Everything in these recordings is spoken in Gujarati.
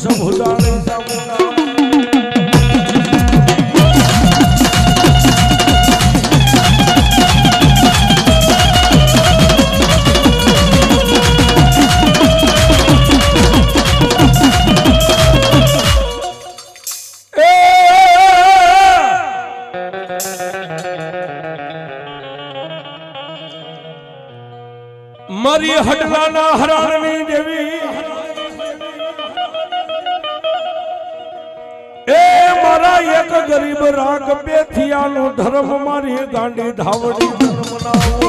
સમુદાય સમુદાય મારી હડલાના હરાણની દેવી ગરીબ રાગ બેથિયાનું ધર્મ મારી દાંડી ધાવડી. મનાવો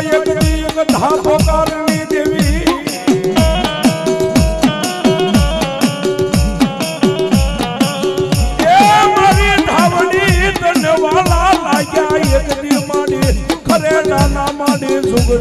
એક દી એક ધાપો કારણી દેવી એ મારી ધાવડી તને વાલા લાગ્યા, એક દી માડી ખરે નાના માડી સુખ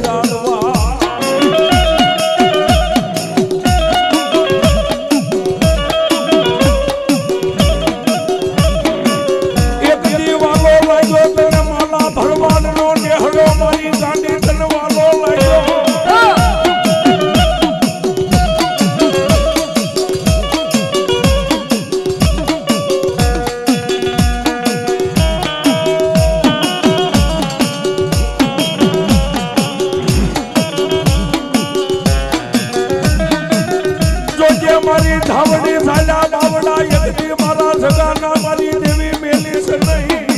મારા સગાના મારી દેવી મેલી છે નહીં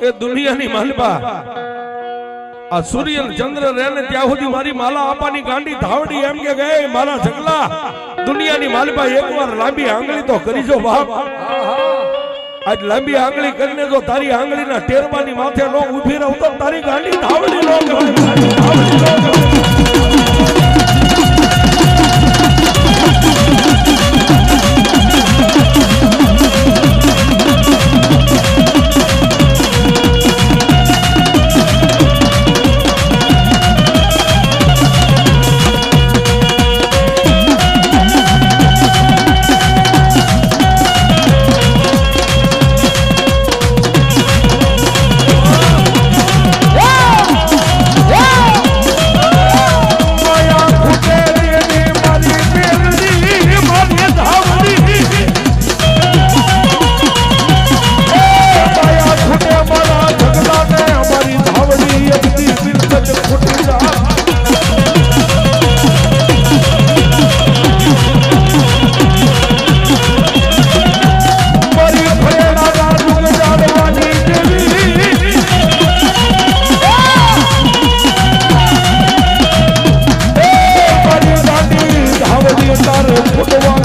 એ દુનિયાની માલબા આ સૂર્ય ચંદ્ર રહે ત્યાં સુધી મારી માલા આપાની ગાંડી ધાવડી એમ કે ગયે મારા જગલા દુનિયાની માલબા એકવાર લાંબી આંગળી તો કરીજો બાપ. આજ લાંબી આંગળી કરીને જો તારી આંગળીના ટેરવાની માથે નો ઊભી રહું તો તારી ગાંડી ધાવડી નો મારી